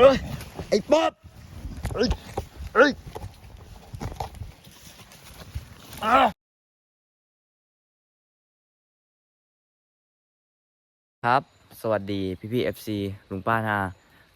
เอ้ยไอ้ป๊อบเอ้ยเอ้ยอาครับ สวัสดีพี่พี่เอฟซีลุงป้านา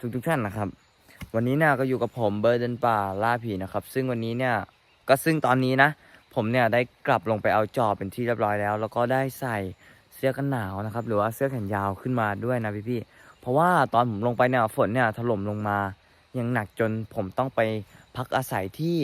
ทุกทุกๆท่านนะครับ วันนี้เนี่ยก็อยู่กับผมเบอร์เดนป่าล่าผีนะครับ ซึ่งวันนี้เนี่ยก็ซึ่งตอนนี้นะ ผมเนี่ยได้กลับลงไปเอาจอบเป็นที่เรียบร้อยแล้ว แล้วก็ได้ใส่เสื้อกันหนาวนะครับ หรือว่าเสื้อแขนยาวขึ้นมาด้วยนะพี่พี่ๆ เพราะว่าตอนผมลงไปเนี่ยฝนเนี่ยถล่มลงมาย่างหนักจนผมต้องไปพักอาศัยที่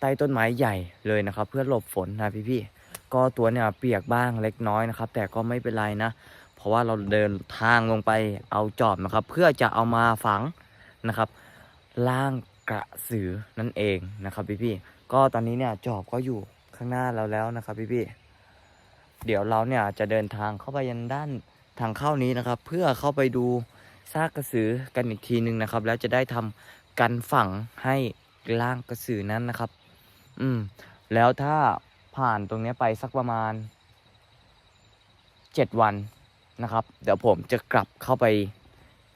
ใต้ต้นไม้ใหญ่เลยนะครับ เพื่อหลบฝนนะพี่พี่ๆก็ตัวเนี่ยเปียกบ้างเล็กน้อยนะครับ แต่ก็ไม่เป็นไรนะ เพราะว่าเราเดินทางลงไปเอาจอบนะครับ เพื่อจะเอามาฝังนะครับล่างกระสือนั่นเองนะครับพี่พี่ๆก็ตอนนี้เนี่ยจอบก็อยู่ข้างหน้าเราแล้วนะครับพี่พี่ๆเดี๋ยวเราเนี่ยจะเดินทางเข้าไปยันด้าน ทางเข้านี้นะครับ เพื่อเข้าไปดูซากกระสือกันอีกทีหนึ่งนะครับ แล้วจะได้ทำกันฝังให้ล่างกระสือนั้นนะครับ อืม แล้วถ้าผ่านตรงนี้ไปสักประมาณเจ็ดวันนะครับ เดี๋ยวผมจะกลับเข้าไป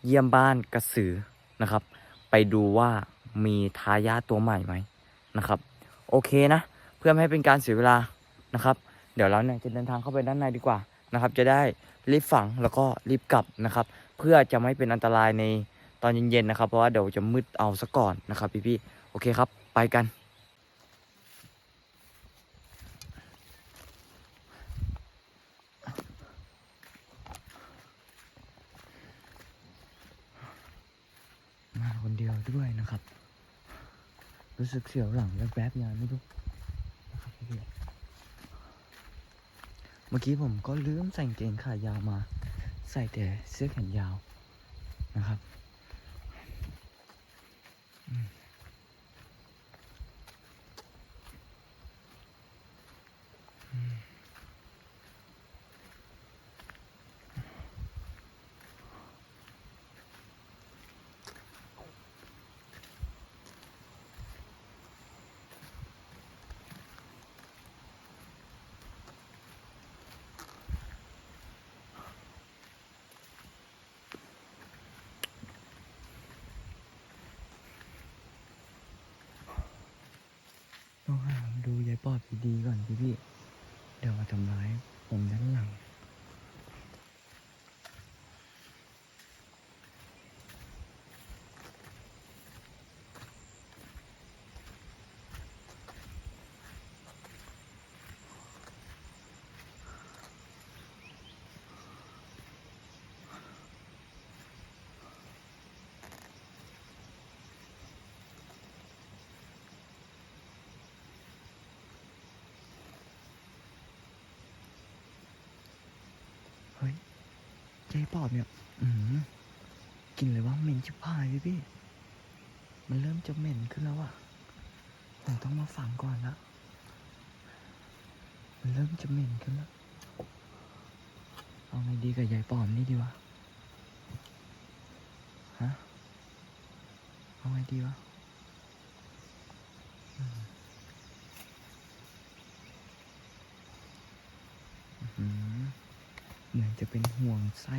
เยี่ยมบ้านกระสือนะครับ ไปดูว่ามีทายาทตัวใหม่ไหมนะครับ โอเคนะ เพื่อไม่ให้เป็นการเสียเวลานะครับ เดี๋ยวเราเนี่ยจะเดินทางเข้าไปด้านในดีกว่านะครับ จะได้ รีบฝังแล้วก็รีบกลับนะครับ เพื่อจะไม่เป็นอันตรายในตอนเย็นๆนะครับ เพราะว่าเดี๋ยวจะมืดเอาซะก่อนนะครับ พี่ๆโอเคครับ ไปกัน มาคนเดียวด้วยนะครับ รู้สึกเสียวหลังแวบๆยังไงไม่รู้นะครับพี่ มื่อกี้ผมก็ลืมใส่กางเกงขายาวมา ใส่แต่เสื้อแขนยาวนะครับ ต้องหาดูยายปอดดีๆก่อนพี่พี่ๆเดี๋ยวมาทำร้ายผมด้านหลัง จ๊ปอบเนี่ย อืมกินเลยว่าเหม็นชิบหายพี่พี่ มันเริ่มจะเหม็นขึ้นแล้วอะผมต้องมาฝังก่อนละ มันเริ่มจะเหม็นขึ้นแล้ว เอาไงดีกับยายปอบนี่ดีวะ ฮะ เอาไงดีวะอืมอื้อหือ เหมือนจะเป็นห่วงไส้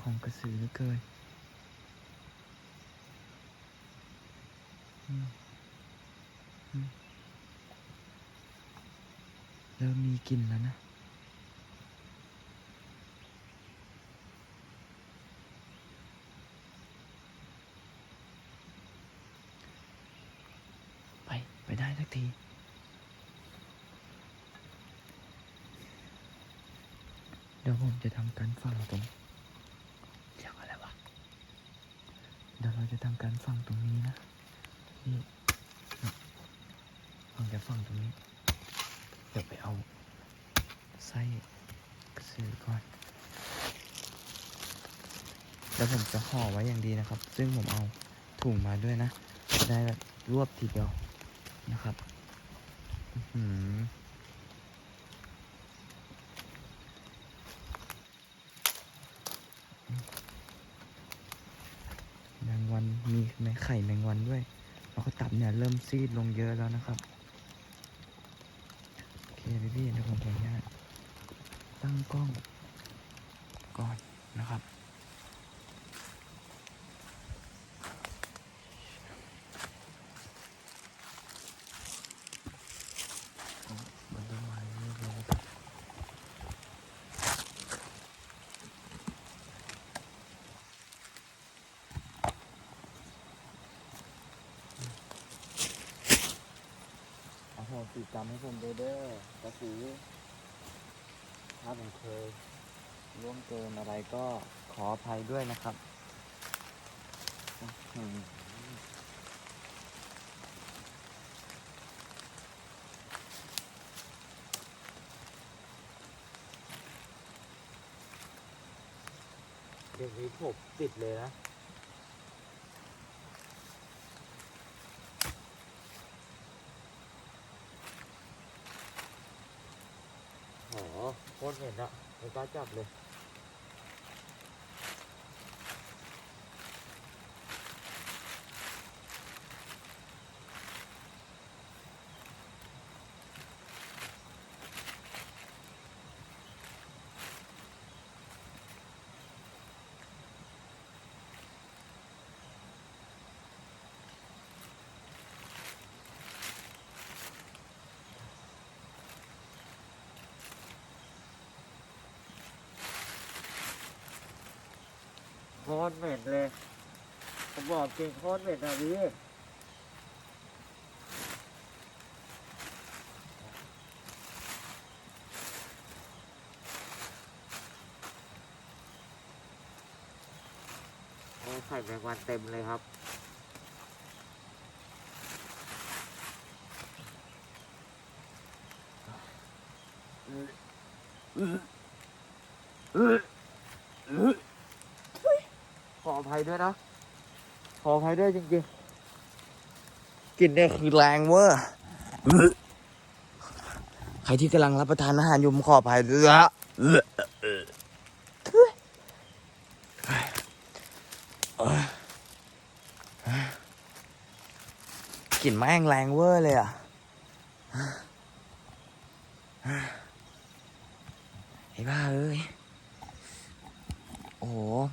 ของกระสือเหลือเกินเริ่มมีกลิ่นแล้วนะ ไป ไปได้สักที เดี๋ ยวผมจะทำการฝังตรงเรียกอะไรวะเดี๋ยวเราจะทำการฝังตรงนี้นะนี่ผมจะฝังตรงนี้เดี๋ยวไปเอาไส้กระสือก่อนแล้วผมจะห่อไว้อย่างดีนะครับ ซึ่งผมเอาถุงมาด้วยนะ จะได้แบบรวบทีเดียวนะครับ อื้อหือแมง ห็นมีแมไข่แมงวันด้วย แล้วก็ตับเนี่ยเริ่มซีดลงเยอะแล้วนะครับ โอเคพี่พี่ๆเดี๋ยวผมขออนุญาตตั้งกล้องก่อนนะครับ หสิกรรมให้ผมด้วยเด้อกระสือถ้าผมเคยล่วงเกินอะไรก็ขออภัยด้วยนะครับเด็กนี้ผมติดเลยนะ โหโค ตรเห็นอะไม่กล้าจับเลย คตรเหม็นเลย ผมบอกจริงโคตรเหม็นอะพี่โอ้ไข่แมงวันเต็มเลยครับขออ ภัยด้วยนะ ขออภัยด้วยจริงๆกลิ่นเนี่ยคือแรงเวอร์ใครที่กำลังรับประทานอาหารอยู่ผมขออภัยด้วยนะกลิ่นแม่งแรงเวอร์เลยอะไอ้บ้าเอ้ย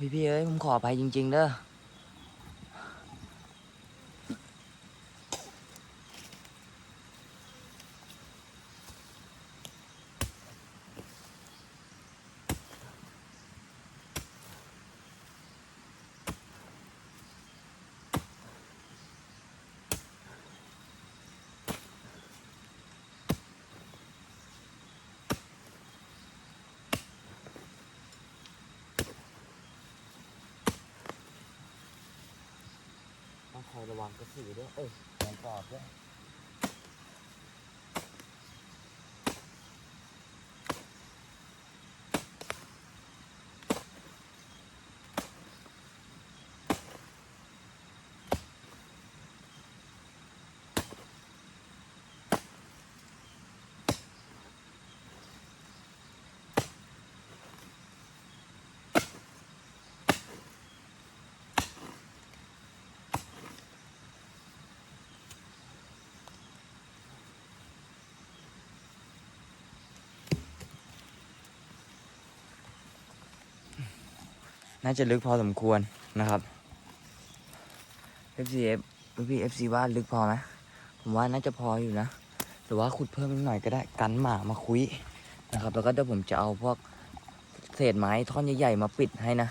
พี่พี่เอ้ยผมขออภัยจริง ๆ เด้อ คอยระวังกระสือด้วย เอ้ยแมงปอบด้วย น่าจะลึกพอสมควรนะครับ FCF พี่ FC ว่าลึกพอไหมผมว่าน่าจะพออยู่นะ หรือว่าขุดเพิ่มนิดหน่อยก็ได้กันหมามาคุยนะครับ แล้วก็เดี๋ยวผมจะเอาพวกเศษไม้ท่อนใหญ่ๆมาปิดให้นะ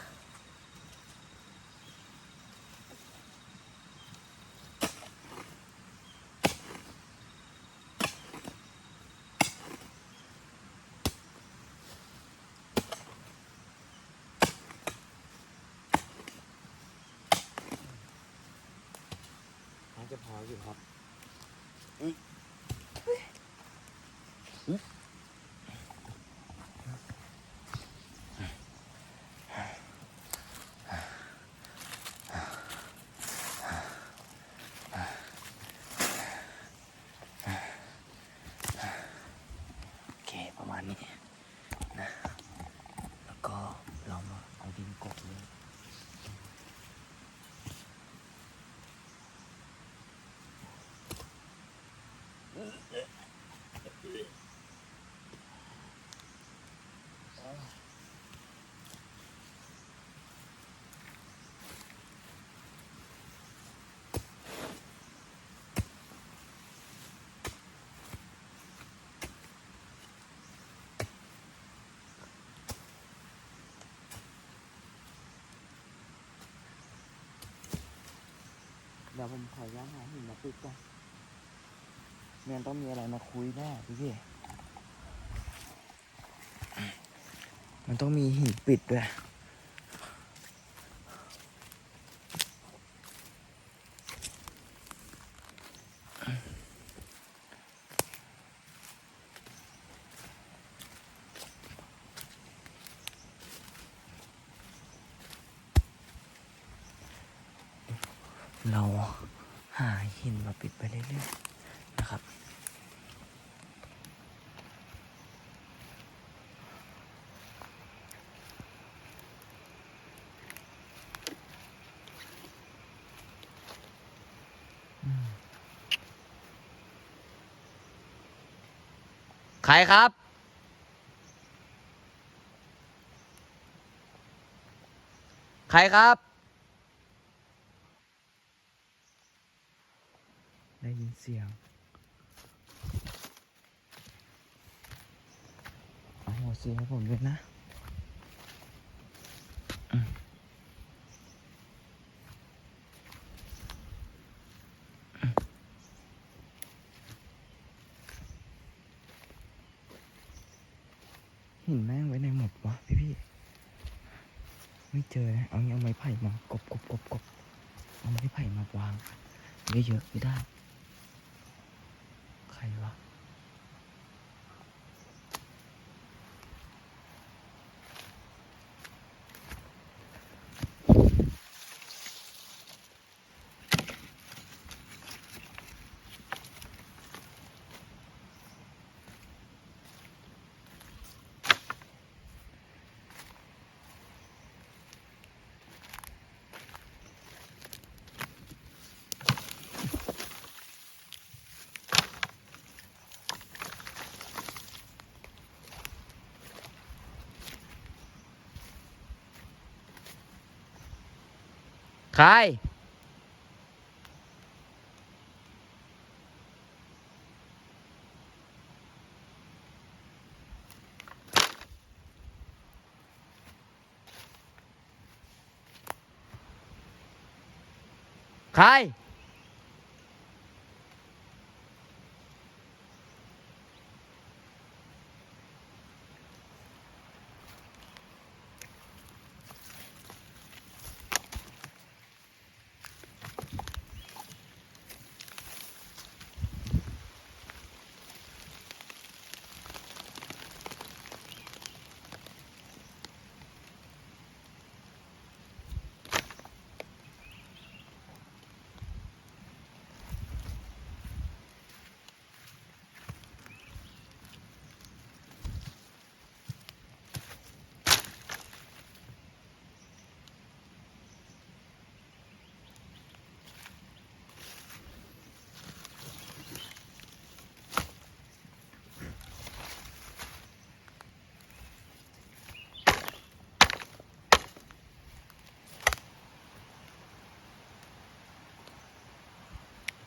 น่าจะพออยู่ครับ โอเค ประมาณนี้นะ แล้วก็เรามาเอาดินกบเลย เดี๋ยวผมขอย้ายหาหินมาปิดก่อนเมนต้องมีอะไรมาคุยแน่พี่พี่มันต้องมีหินปิดด้วย เราหาหินมาปิดไปเรื่อยๆนะครับ ใครครับ ใครครับ ได้ยิน เสียงเอาหัวเสียให้ผมด้วยนะหินแม่งไว้ในหมดวะพี่พี่ไม่เจอนะ เอาเงี้ยเอาไม้ไผ่มากบกบกบกบเอาไม้ไผ่มาวางเยอะๆไม่ได้ ใค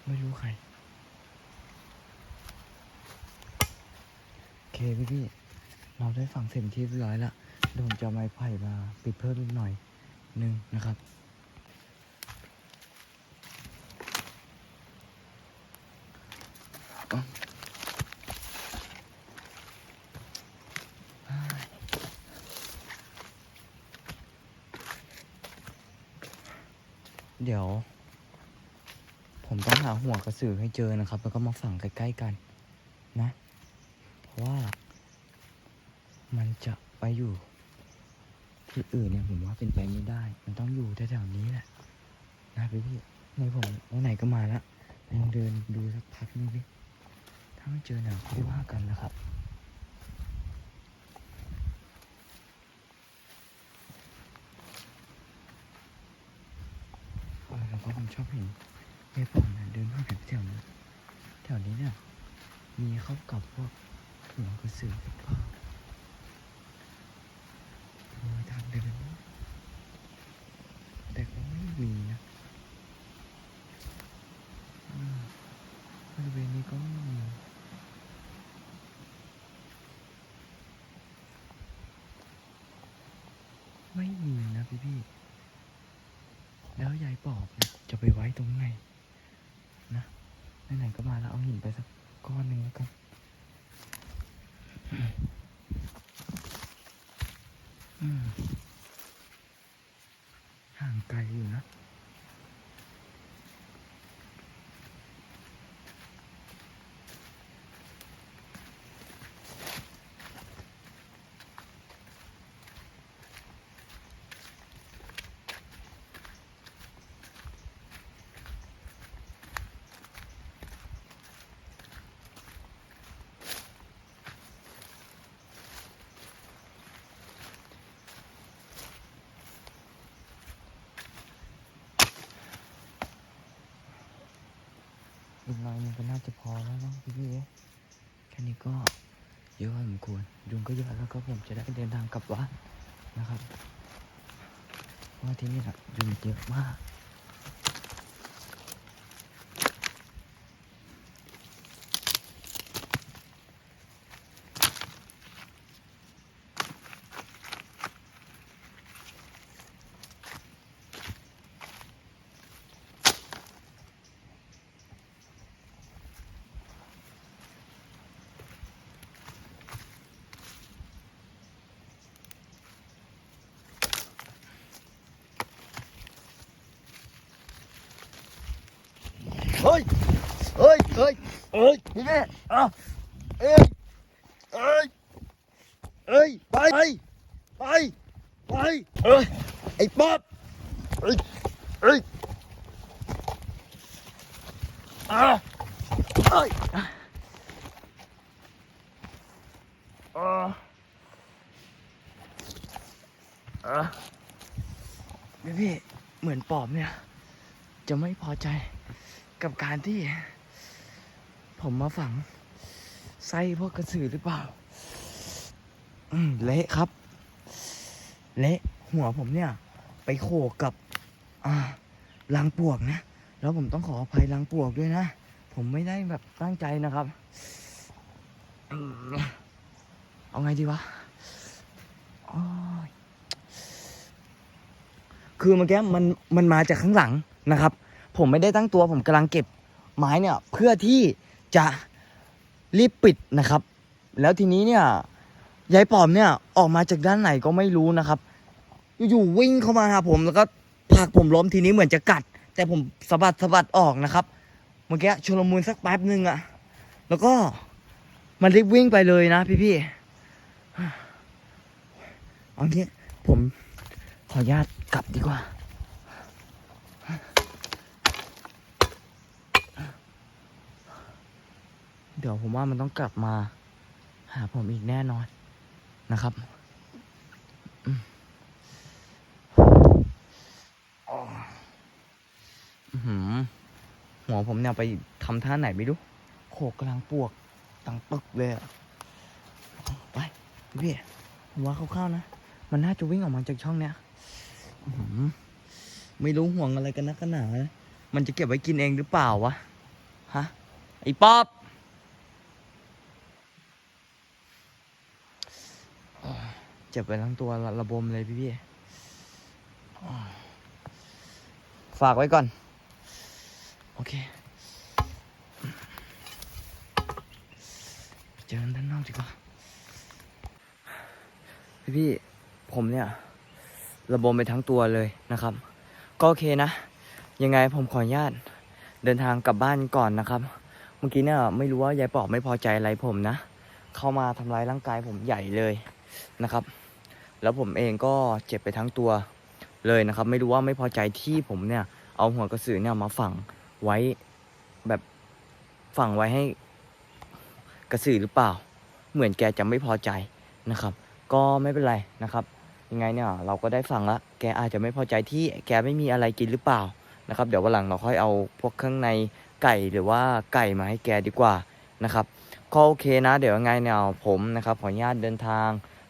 ไม่รู้ใคร โอเคพี่พี่ เราได้ฟังเสียงที่เรียบร้อยล้วเดี๋ยวผมจะเอาไม้ไผ่มาปิดเพิ่มอีกหน่อยหนึ่งนะครับเดี๋ยว ผมต้องหาหัวกระสือให้เจอนะครับ แล้วก็มาฝังใกล้ๆกันนะ เพราะว่า มันจะไปอยู่ ที่อื่นเนี่ยผมว่าเป็นไปไม่ได้ มันต้องอยู่แถวๆนี้แหละนะพี่พี่ในผมไหนก็มาล้วลองเดินดูสักพักนึงพี่ถ้าไม่เจอหนังค่อยว่ากันนะครับเออแล้วก็ผมชอบเห็น ยายป่อเนี่ยเดินผ่านแถวนี้แถวนี้เนี่ยมีเข้ากับพวกหัวกระสือหรือเปล่าโอ้ยทางเดินแต่ก็ไม่มีนะอืมบริเวณนี้ก็ไม่มีไม่มีนะพี่พี่ๆแล้วยายปอบเนี่ยจะไปไว้ตรงไหน นะไหนๆก็มาแล้วเอาหินไปสักก้อนหนึ่งแล้วกันอืม กหน่อยหนึงก็น่าจะพอแล้วเนาะพี่ๆแค่นี้ก็เยอะพอสมควรยุงก็เยอะแล้วก็ผมจะได้เดินทางกลับบ้านนะครับเพราะว่าที่นี่นะยุงเยอะมาก เฮ้ยเฮ้ยเฮ้ยเฮ้ยพี่แม่เอาเอ้ยเอ้ยเอ้ยไปไปไปไปเอ้ยไอ้ป๊อบเอ้ยเอ้ยอ่าเอ้ยอ่าอะพี่พี่เหมือนปอบเนี่ย จะไม่พอใจ กับการที่ ผมมาฝังไส้พวกกระสือหรือเปล่าอืมเละครับ เละหัวผมเนี่ย ไปโขกกับอ่ารังปวกนะ แล้วผมต้องขออภัยรังปวกด้วยนะ ผมไม่ได้แบบตั้งใจนะครับอเอาไงดีวะคือเมื่อกี้มันมันมาจากข้างหลังนะครับ ผมไม่ได้ตั้งตัว ผมกำลังเก็บไม้เนี่ยเพื่อที่จะรีบปิดนะครับ แล้วทีนี้เนี่ยยายปอมเนี่ยออกมาจากด้านไหนก็ไม่รู้นะครับ อยู่ๆวิ่งเข้ามาหาผมแล้วก็ผลักผมล้มทีนี้เหมือนจะกัด แต่ผมสะบัดสะบัดออกนะครับเมื่อกี้ชุลมุนสักแป๊บหนึ่งอะแล้วก็มันรีบวิ่งไปเลยนะพี่ๆเอางี้ผมขออนุญาตกลับดีกว่า เดี๋ยวผมว่ามันต้องกลับมา หาผมอีกแน่นอนนะครับอืมหือหัวผมเนี่ยไปทำท่าไหนไม่รู้โขกกำลังปวกตังปึกเลยอะไปพี่ผมว่าคร่าวๆนะ มันน่าจะวิ่งออกมาจากช่องเนี้ยอื้อหือไม่รู้ห่วงอะไรกันนักกันหนา มันจะเก็บไว้กินเองหรือเปล่าวะ ฮะ ไอ้ป๊อบ เจ็บไปทั้งตัวระระบมเลยพี่พี่ฝากไว้ก่อน โอเคเจอกันด้านนอกดีกว่าพี่พี่ผมเนี่ย ระบมไปทั้งตัวเลยนะครับ ก็โอเคนะ ยังไงผมขออนุญาตเดินทางกลับบ้านก่อนนะครับ เมื่อกี้เนี่ยไม่รู้ว่ายายปอบไม่พอใจอะไรผมนะ เข้ามาทำร้ายร่างกายผมใหญ่เลยนะครับ แล้วผมเองก็เจ็บไปทั้งตัวเลยนะครับ ไม่รู้ว่าไม่พอใจที่ผมเนี่ยเอาหัวกระสือเนี่ยมาฝังไว้แบบฝังไว้ให้กระสือหรือเปล่า เหมือนแกจะไม่พอใจนะครับ ก็ไม่เป็นไรนะครับยังไงเนี่ยเราก็ได้ฟังละแกอาจจะไม่พอใจที่แกไม่มีอะไรกินหรือเปล่านะครับ เดี๋ยววันหลังเราค่อยเอาพวกเครื่องในไก่หรือว่าไก่มาให้แกดีกว่านะครับก็โอเคนะ เดี๋ยวยังไงเนี่ยผมนะครับขออนุญาตเดินทาง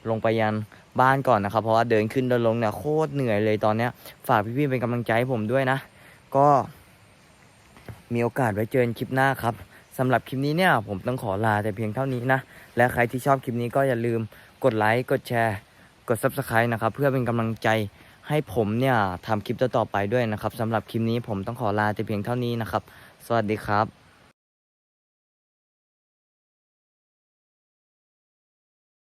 ลงไปยัน บ้านก่อนนะครับ เพราะว่าเดินขึ้นเดินลงเนี่ยโคตรเหนื่อยเลยตอนเนี้ย ฝากพี่ๆเป็นกำลังใจให้ผมด้วยนะ ก็มีโอกาสไว้เจอกันคลิปหน้าครับสำหรับคลิปนี้เนี่ยผมต้องขอลาแต่เพียงเท่านี้นะ และใครที่ชอบคลิปนี้ก็อย่าลืมกดไลค์ กดแชร์ กด subscribe นะครับ เพื่อเป็นกำลังใจให้ผมเนี่ยทำคลิปต่อๆไปด้วยนะครับสำหรับคลิปนี้ผมต้องขอลาแต่เพียงเท่านี้นะครับ สวัสดีครับ